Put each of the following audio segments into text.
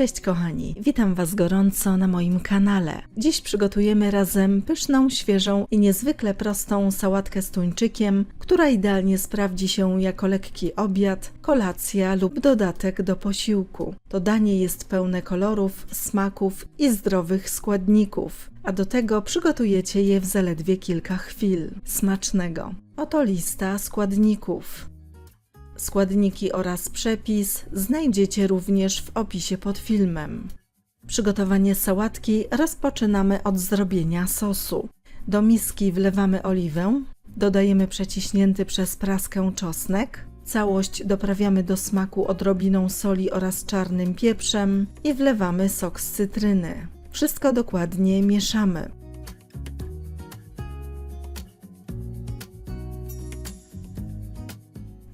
Cześć kochani, witam Was gorąco na moim kanale. Dziś przygotujemy razem pyszną, świeżą i niezwykle prostą sałatkę z tuńczykiem, która idealnie sprawdzi się jako lekki obiad, kolacja lub dodatek do posiłku. To danie jest pełne kolorów, smaków i zdrowych składników, a do tego przygotujecie je w zaledwie kilka chwil. Smacznego! Oto lista składników. Składniki oraz przepis znajdziecie również w opisie pod filmem. Przygotowanie sałatki rozpoczynamy od zrobienia sosu. Do miski wlewamy oliwę, dodajemy przeciśnięty przez praskę czosnek, całość doprawiamy do smaku odrobiną soli oraz czarnym pieprzem i wlewamy sok z cytryny. Wszystko dokładnie mieszamy.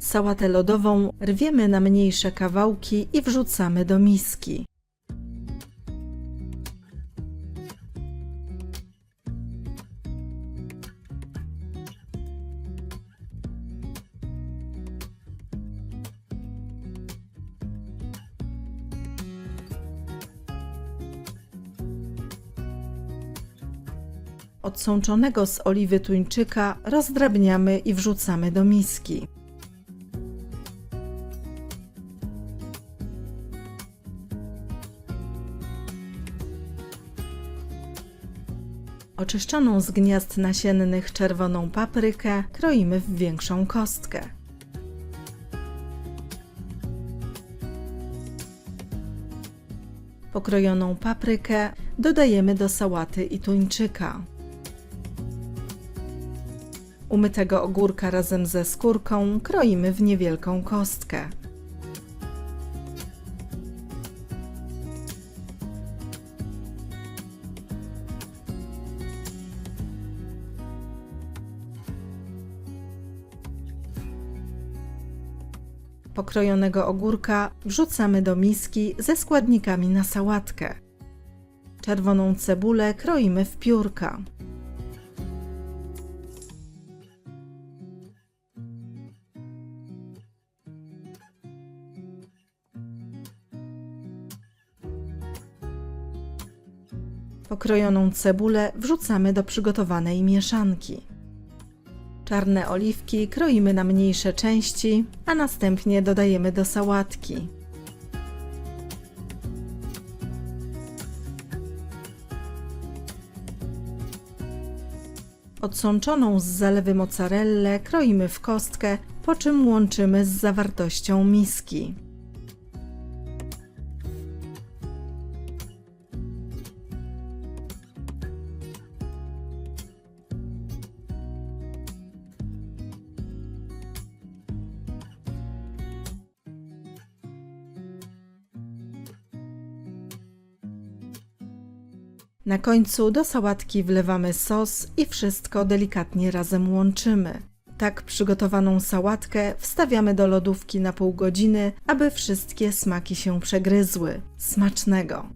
Sałatę lodową rwiemy na mniejsze kawałki i wrzucamy do miski. Odsączonego z oliwy tuńczyka rozdrabniamy i wrzucamy do miski. Oczyszczoną z gniazd nasiennych czerwoną paprykę kroimy w większą kostkę. Pokrojoną paprykę dodajemy do sałaty i tuńczyka. Umytego ogórka razem ze skórką kroimy w niewielką kostkę. Pokrojonego ogórka wrzucamy do miski ze składnikami na sałatkę. Czerwoną cebulę kroimy w piórka. Pokrojoną cebulę wrzucamy do przygotowanej mieszanki. Czarne oliwki kroimy na mniejsze części, a następnie dodajemy do sałatki. Odsączoną z zalewy mozzarellę kroimy w kostkę, po czym łączymy z zawartością miski. Na końcu do sałatki wlewamy sos i wszystko delikatnie razem łączymy. Tak przygotowaną sałatkę wstawiamy do lodówki na pół godziny, aby wszystkie smaki się przegryzły. Smacznego!